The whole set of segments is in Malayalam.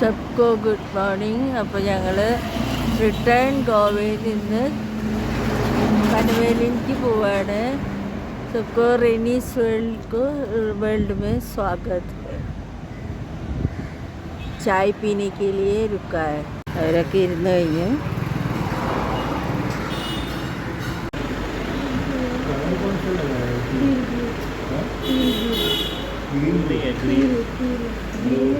സബ്കോ ഗുഡ് മോർണിംഗ്. അപ്പോൾ ഞങ്ങൾ റിട്ടേൺ ഗോവയിൽ നിന്ന് പനവേലിക്ക് പോവാണ്. സബ്കോ റെനീസ് വേൾഡ്ക്ക് വേൾഡ് മേ സ്വാഗത്. ചായ് പീനേക്ക് ലിയേ രുക്കായ അവരൊക്കെ ഇരുന്ന് കഴിഞ്ഞ്. ഗ്രീൻ ഗ്രീൻ ഗ്രീൻ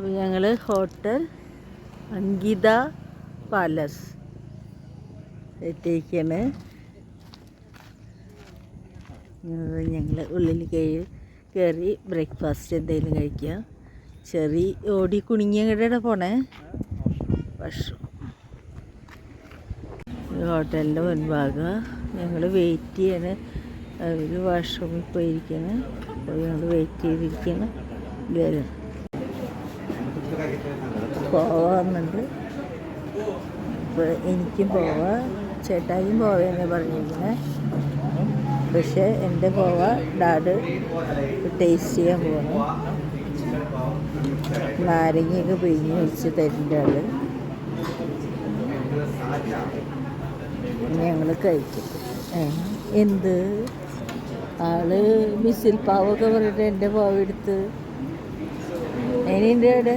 അപ്പോൾ ഞങ്ങൾ ഹോട്ടൽ അങ്കിത പാലസ്. എത്തിയിരിക്കുകയാണ് ഞങ്ങൾ ഉള്ളിൽ കയറി കയറി ബ്രേക്ക്ഫാസ്റ്റ് എന്തെങ്കിലും കഴിക്കുക ചെറി ഓടി കുണിങ്ങിയുടെ പോണേ. ഭക്ഷണം. ഹോട്ടലിന്റെ മുൻഭാഗം ഞങ്ങൾ വെയിറ്റ് ചെയ്യണ. അവർ വാഷ്റൂമിൽ പോയിരിക്കണം അപ്പോൾ ഞങ്ങൾ വെയിറ്റ് ചെയ്തിരിക്കണം വരും പോവാന്നുണ്ട് എനിക്കും പോവാം. ചേട്ടായും പോവേന്ന് പറഞ്ഞിരിക്കുന്നത് പക്ഷേ എന്റെ പോവ. ഡാഡ് ടേസ്റ്റ് ചെയ്യാൻ പോകുന്നു നാരങ്ങയൊക്കെ പിഴിഞ്ഞ് വെച്ച് തരുന്ന ആൾ ഞങ്ങൾ കഴിക്കും. എന്ത്? ആൾ മിസ്സിൽ പാവൊക്കെ പറഞ്ഞിട്ട് എന്റെ പാവ എടുത്ത് അതിന്റെ അവിടെ?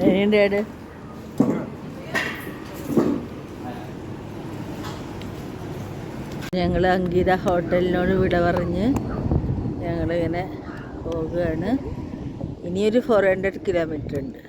ഡാഡ് ഞങ്ങൾ അങ്കിത ഹോട്ടലിനോട് വിട പറഞ്ഞ് ഞങ്ങളിങ്ങനെ പോവുകയാണ് ഇനിയൊരു ഫോർ ഹൺഡ്രഡ് കിലോമീറ്റർ ഉണ്ട്.